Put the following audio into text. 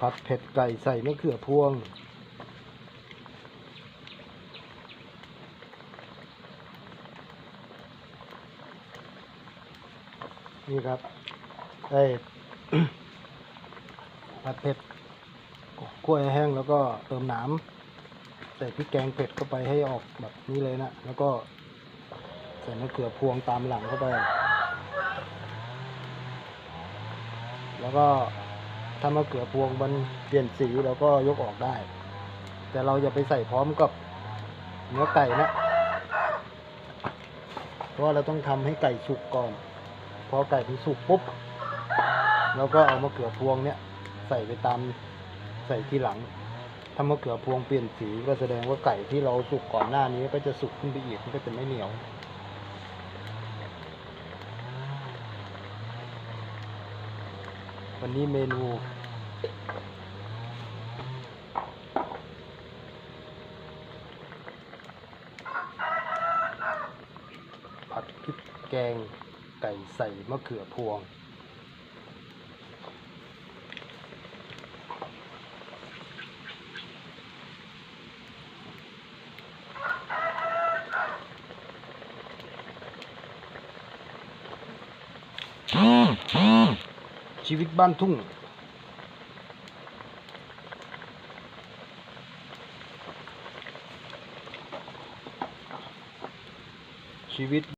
ผัดเผ็ดไก่ใส่มะเขือพวง นี่ครับไอ้ผัดเผ็ดกล้วยแห้งแล้วก็เติมน้ำใส่พริกแกงเผ็ดเข้าไปให้ออกแบบนี้เลยนะแล้วก็ใส่มะเขือพวงตามหลังเข้าไป แล้วก็ ถ้ามะเขือพวงมันเปลี่ยนสีเราก็ยกออกได้ แต่เราอย่าไปใส่พร้อมกับเนื้อไก่นะ เพราะเราต้องทำให้ไก่สุกก่อน พอไก่ที่สุกปุ๊บเราก็เอามะเขือพวงเนี่ย ใส่ไปตามใส่ทีหลังถ้ามะเขือพวงเปลี่ยนสีก็แสดงว่าไก่ที่เราสุกก่อนหน้านี้ก็จะสุกขึ้นไปอีกมันก็จะไม่เหนียว วันนี้เมนูผัดพริกแกงไก่ใส่มะเขือพวง ชีวิตบ้านทุ่ง ชีวิต